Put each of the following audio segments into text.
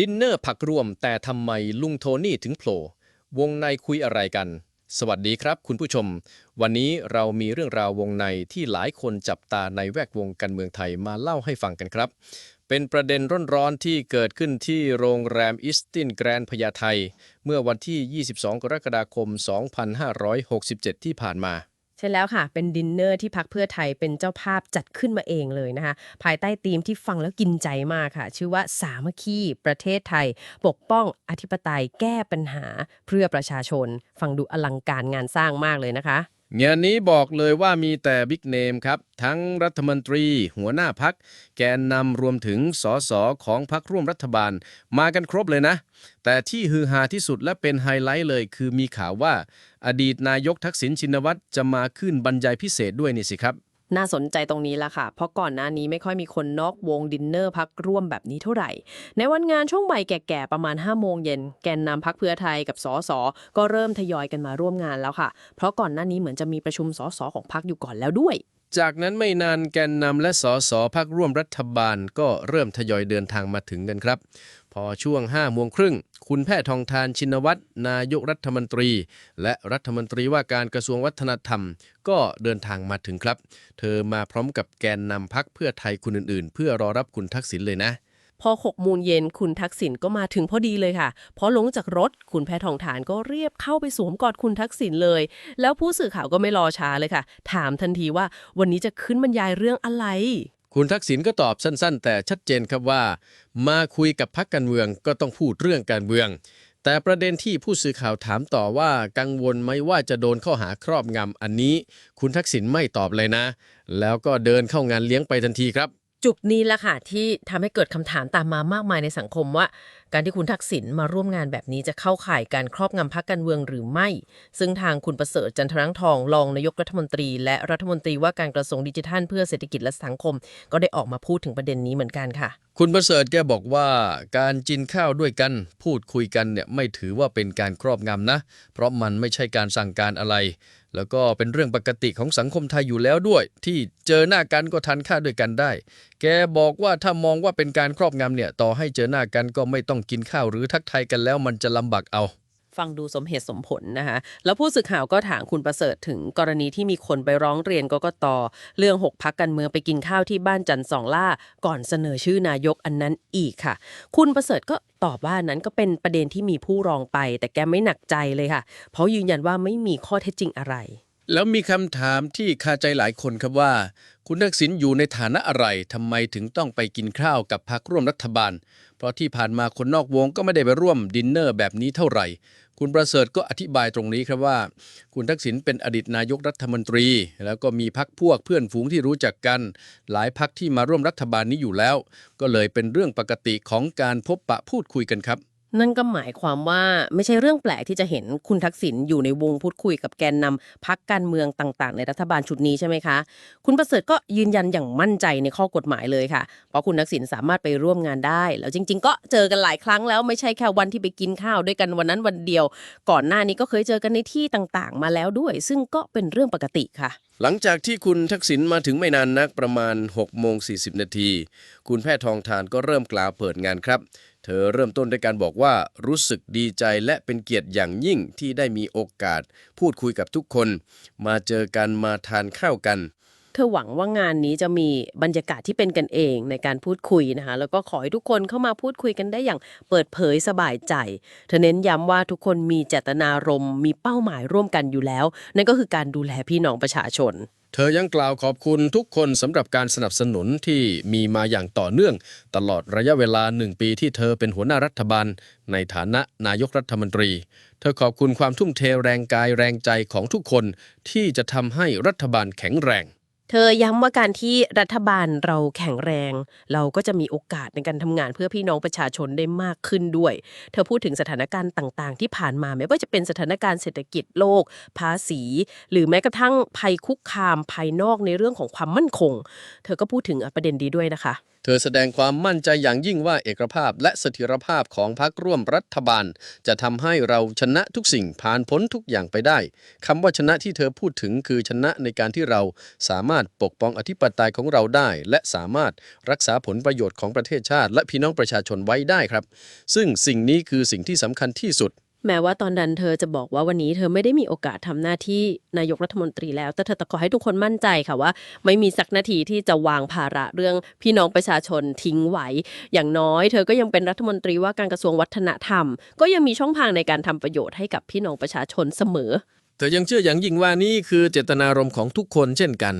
ดินเนอร์ผักรวมแต่ทำไมลุงโทนี่ถึงโผล่วงในคุยอะไรกัน สวัสดีครับคุณผู้ชม วันนี้เรามีเรื่องราววงในที่หลายคนจับตาในแวดวงการเมืองไทยมาเล่าให้ฟังกันครับ เป็นประเด็นร้อนๆที่เกิดขึ้นที่โรงแรมอิสตินแกรนพญาไทเมื่อวันที่ 22 กรกฎาคม 2567 ที่ผ่านมา ใช่แล้วค่ะ เป็นดินเนอร์ที่พักเพื่อไทยเป็นเจ้าภาพจัดขึ้นมาเองเลยนะคะ ภายใต้ธีมที่ฟังแล้วกินใจมากค่ะ ชื่อว่าสามัคคีประเทศไทย ปกป้องอธิปไตยแก้ปัญหาเพื่อประชาชน ฟังดูอลังการงานสร้างมากเลยนะคะ งานนี้บอกเลยว่ามีแต่บิ๊กเนมครับ ทั้งรัฐมนตรี หัวหน้าพัก แกนนำรวมถึงสสของพักร่วมรัฐบาล มากันครบเลยนะ แต่ที่ฮือฮาที่สุดและเป็นไฮไลท์เลย คือมีข่าวว่า อดีตนายกทักษิณชินวัตรจะมาขึ้นบรรยายพิเศษด้วยนี่สิครับ น่าสนใจตรงนี้ละค่ะ เพราะก่อนหน้านี้ไม่ค่อยมีคนนอกวงดินเนอร์พักร่วมแบบนี้เท่าไหร่ ในวันงานช่วงบ่ายแก่ๆ ประมาณ 5 โมงเย็น แกนนำพักเพื่อไทยกับสสก็เริ่มทยอยกันมาร่วมงานแล้วค่ะ เพราะก่อนหน้านี้เหมือนจะมีประชุมสสของพักอยู่ก่อนแล้วด้วย จากนั้นไม่นานแกนนำและสสพักร่วมรัฐบาลก็เริ่มทยอยเดินทางมาถึงกันครับ พอช่วง5โมงครึ่ง คุณแพทย์ทองทานชินวัตรนายกรัฐมนตรี และรัฐมนตรีว่าการกระทรวงวัฒนธรรม ก็เดินทางมาถึงครับ เธอมาพร้อมกับแกนนำพักเพื่อไทยคนอื่นๆ เพื่อรอรับคุณทักษิณเลยนะพอ6โมงเย็นคุณทักษิณก็มาถึงพอดีเลยค่ะ พอลงจากรถคุณแพทองทานก็เรียบเข้าไปสวมกอดคุณทักษิณเลย แล้วผู้สื่อข่าวก็ไม่รอช้าเลยค่ะ ถามทันทีว่าวันนี้จะขึ้นบรรยายเรื่องอะไร คุณทักษิณก็ตอบสั้น ๆ แต่ชัดเจนครับว่า มาคุยกับพักการเมืองก็ต้องพูดเรื่องการเมือง แต่ประเด็นที่ผู้สื่อข่าวถามต่อว่ากังวลไหมว่าจะโดนข้อหาครอบงำอันนี้ คุณทักษิณไม่ตอบเลยนะ แล้วก็เดินเข้างานเลี้ยงไปทันทีครับ จุดนี้แหละค่ะที่ทำให้เกิดคำถามตามมามากมายในสังคมว่า การที่คุณทักษิณมาร่วมงานแบบนี้จะเข้าข่ายการครอบงำพรรคการเมืองหรือไม่ ซึ่งทางคุณประเสริฐจันทรังทองรองนายกรัฐมนตรี และรัฐมนตรีว่าการกระทรวงดิจิทัล เพื่อเศรษฐกิจและสังคม ก็ได้ออกมาพูดถึงประเด็นนี้เหมือนกันค่ะ คุณประเสริฐแกบอกว่า การกินข้าวด้วยกัน พูดคุยกันเนี่ยไม่ถือว่าเป็นการครอบงำนะ เพราะมันไม่ใช่การสั่งการอะไร แล้วก็เป็นเรื่องปกติของสังคมไทยอยู่แล้วด้วย ที่เจอหน้ากันก็ทานข้าวด้วยกันได้ แกบอกว่าถ้ามองว่าเป็นการครอบงำเนี่ย ต่อให้เจอหน้ากันก็ไม่ต้องกินข้าวหรือทักทายกันแล้วมันจะลำบากเอา ฟังดูสมเหตุสมผลนะคะแล้วผู้สื่อข่าวก็ถามคุณประเสริฐถึงกรณีที่มีคนไปร้องเรียนกกตเรื่องหกพักการเมืองไปกินข้าวที่บ้านจันทร์สองล่า ก่อนเสนอชื่อนายกอันนั้นอีกค่ะ คุณประเสริฐก็ตอบว่านั้นก็เป็นประเด็นที่มีผู้ร้องไป แต่แกไม่หนักใจเลยค่ะ เพราะยืนยันว่าไม่มีข้อเท็จจริงอะไร แล้วมีคำถามที่คาใจหลายคนครับว่า คุณทักษิณอยู่ในฐานะอะไรทำไมถึงต้องไปกินข้าวกับพรรคร่วมรัฐบาล เพราะที่ผ่านมาคนนอกวงก็ไม่ได้ไปร่วมดินเนอร์แบบนี้เท่าไหร่ คุณประเสริฐก็อธิบายตรงนี้ครับว่า คุณทักษิณเป็นอดีตนายกรัฐมนตรี แล้วก็มีพักพวกเพื่อนฝูงที่รู้จักกัน หลายพักที่มาร่วมรัฐบาลนี้อยู่แล้ว ก็เลยเป็นเรื่องปกติของการพบปะพูดคุยกันครับ นั่นก็หมายความว่าไม่ใช่เรื่องแปลกที่จะเห็นคุณทักษิณอยู่ในวงพูดคุยกับแกนนำพักการเมืองต่างๆ ในรัฐบาลชุดนี้ใช่ไหมคะ คุณประเสริฐก็ยืนยันอย่างมั่นใจในข้อกฎหมายเลยค่ะ เพราะคุณทักษิณสามารถไปร่วมงานได้ แล้วจริง ๆ ก็เจอกันหลายครั้งแล้วไม่ใช่แค่วันที่ไปกินข้าวด้วยกันวันนั้นวันเดียว ก่อนหน้านี้ก็เคยเจอกันในที่ต่างๆ มาแล้วด้วย ซึ่งก็เป็นเรื่องปกติค่ะ หลังจากที่คุณทักษิณมาถึงไม่นานนักประมาณ6โมง40นาที คุณแพทย์ทองทานก็เริ่มกล่าวเปิดงานครับ เธอเริ่มต้นด้วยการบอกว่ารู้สึกดีใจและเป็นเกียรติอย่างยิ่งที่ได้มีโอกาส พูดคุยกับทุกคน มาเจอกันมาทานข้าวกัน เธอหวังว่างานนี้จะมีบรรยากาศที่เป็นกันเองในการพูดคุยนะคะ แล้วก็ขอให้ทุกคนเข้ามาพูดคุยกันได้อย่างเปิดเผยสบายใจ เธอเน้นย้ำว่าทุกคนมีเจตนารมณ์มีเป้าหมายร่วมกันอยู่แล้ว นั่นก็คือการดูแลพี่น้องประชาชนเธอยังกล่าวขอบคุณทุกคนสำหรับการสนับสนุนที่มีมาอย่างต่อเนื่อง ตลอดระยะเวลาหนึ่งปีที่เธอเป็นหัวหน้ารัฐบาล ในฐานะนายกรัฐมนตรี เธอขอบคุณความทุ่มเทแรงกายแรงใจของทุกคนที่จะทำให้รัฐบาลแข็งแรง เธอย้ำว่าการที่รัฐบาลเราแข็งแรง เราก็จะมีโอกาสในการทำงานเพื่อพี่น้องประชาชนได้มากขึ้นด้วย เธอพูดถึงสถานการณ์ต่างๆ ที่ผ่านมาไม่ว่าจะเป็นสถานการณ์เศรษฐกิจโลก ภาษี หรือแม้กระทั่งภัยคุกคามภายนอกในเรื่องของความมั่นคง เธอก็พูดถึงประเด็นดีด้วยนะคะ เธอแสดงความมั่นใจอย่างยิ่งว่าเอกภาพและเสถียรภาพของพรรคร่วมรัฐบาล จะทำให้เราชนะทุกสิ่งผ่านพ้นทุกอย่างไปได้คำว่าชนะที่เธอพูดถึงคือชนะในการที่เราสามารถปกป้องอธิปไตยของเราได้ และสามารถรักษาผลประโยชน์ของประเทศชาติ และพี่น้องประชาชนไว้ได้ครับ ซึ่งสิ่งนี้คือสิ่งที่สำคัญที่สุด แม้ว่าตอนนั้นเธอจะบอกว่าวันนี้เธอไม่ได้มีโอกาสทำหน้าที่นายกรัฐมนตรีแล้ว แต่เธอตะขอให้ทุกคนมั่นใจค่ะว่า ไม่มีสักนาทีที่จะวางภาระเรื่องพี่น้องประชาชนทิ้งไว้ อย่างน้อยเธอก็ยังเป็นรัฐมนตรีว่าการกระทรวงวัฒนธรรม ก็ยังมีช่องทางในการทำประโยชน์ให้กับพี่น้องประชาชนเสมอเธอยังเชื่ออย่างยิ่งว่านี่คือเจตนารมณ์ของทุกคนเช่นกัน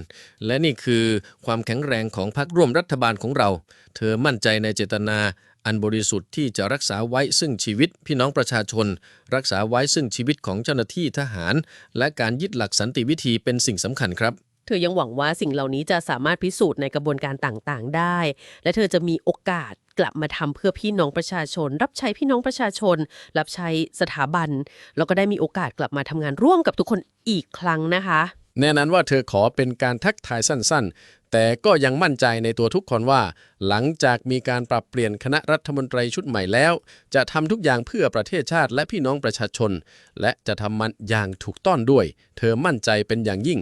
และนี่คือความแข็งแรงของพรรคร่วมรัฐบาลของเรา เธอมั่นใจในเจตนา อันบริสุทธิ์ที่จะรักษาไว้ซึ่งชีวิตพี่น้องประชาชน รักษาไว้ซึ่งชีวิตของเจ้าหน้าที่ทหาร และการยึดหลักสันติวิธีเป็นสิ่งสำคัญครับเธอยังหวังว่าสิ่งเหล่านี้จะสามารถพิสูจน์ในกระบวนการต่างๆ ได้ และเธอจะมีโอกาสกลับมาทำเพื่อพี่น้องประชาชน รับใช้พี่น้องประชาชน รับใช้สถาบัน แล้วก็ได้มีโอกาสกลับมาทำงานร่วมกับทุกคนอีกครั้งนะคะ แน่นั้นว่าเธอขอเป็นการทักทายสั้นๆ แต่ก็ยังมั่นใจในตัวทุกคนว่า หลังจากมีการปรับเปลี่ยนคณะรัฐมนตรีชุดใหม่แล้ว จะทำทุกอย่างเพื่อประเทศชาติและพี่น้องประชาชน และจะทำมันอย่างถูกต้องด้วย เธอมั่นใจเป็นอย่างยิ่ง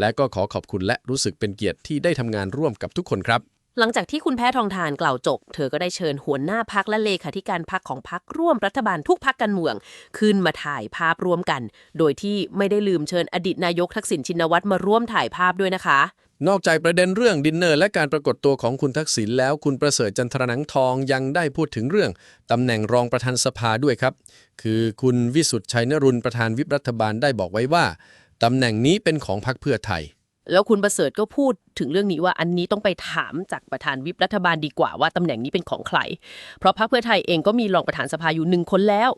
และก็ขอขอบคุณและรู้สึกเป็นเกียรติที่ได้ทำงานร่วมกับทุกคนครับ หลังจากที่คุณแพ้ทองทานกล่าวจบ เธอก็ได้เชิญหัวหน้าพักและเลขาธิการพักของพักร่วมรัฐบาลทุกพักการเมือง ขึ้นมาถ่ายภาพร่วมกัน โดยที่ไม่ได้ลืมเชิญอดีตนายกทักษิณชินวัตรมาร่วมถ่ายภาพด้วยนะคะ นอกจากประเด็นเรื่องดินเนอร์และการปรากฏตัวของคุณทักษิณแล้วคุณประเสริฐจันทรนังทองยังได้พูดถึงเรื่องตำแหน่งรองประธานสภาด้วยครับ คือคุณวิสุทธ์ชัยนรุนประธานวิปรัฐบาลได้บอกไว้ว่าตำแหน่งนี้เป็นของพรรคเพื่อไทย แล้วคุณประเสริฐก็พูดถึงเรื่องนี้ว่าอันนี้ต้องไปถามจากประธานวิปรัฐบาลดีกว่าว่าตำแหน่งนี้เป็นของใคร เพราะพรรคเพื่อไทยเองก็มีรองประธานสภาอยู่หนึ่งคนแล้ว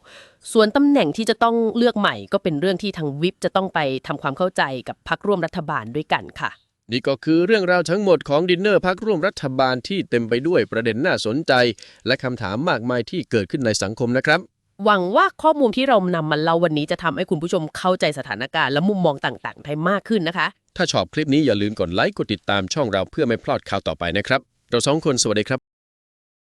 ส่วนตำแหน่งที่จะต้องเลือกใหม่ ก็เป็นเรื่องที่ทางวิปจะต้องไปทำความเข้าใจกับพรรคร่วมรัฐบาลด้วยกันค่ะ นี่ก็คือเรื่องราวทั้งหมดของดินเนอร์พักร่วมรัฐบาลที่เต็มไปด้วยประเด็นน่าสนใจ และคำถามมากมายที่เกิดขึ้นในสังคมนะครับ หวังว่าข้อมูลที่เรานำมาเล่าวันนี้จะทำให้คุณผู้ชมเข้าใจสถานการณ์และมุมมองต่างๆได้มากขึ้นนะคะ ถ้าชอบคลิปนี้อย่าลืมกดไลค์กดติดตามช่องเราเพื่อไม่พลาดข่าวต่อไปนะครับ เราสองคนสวัสดีครับ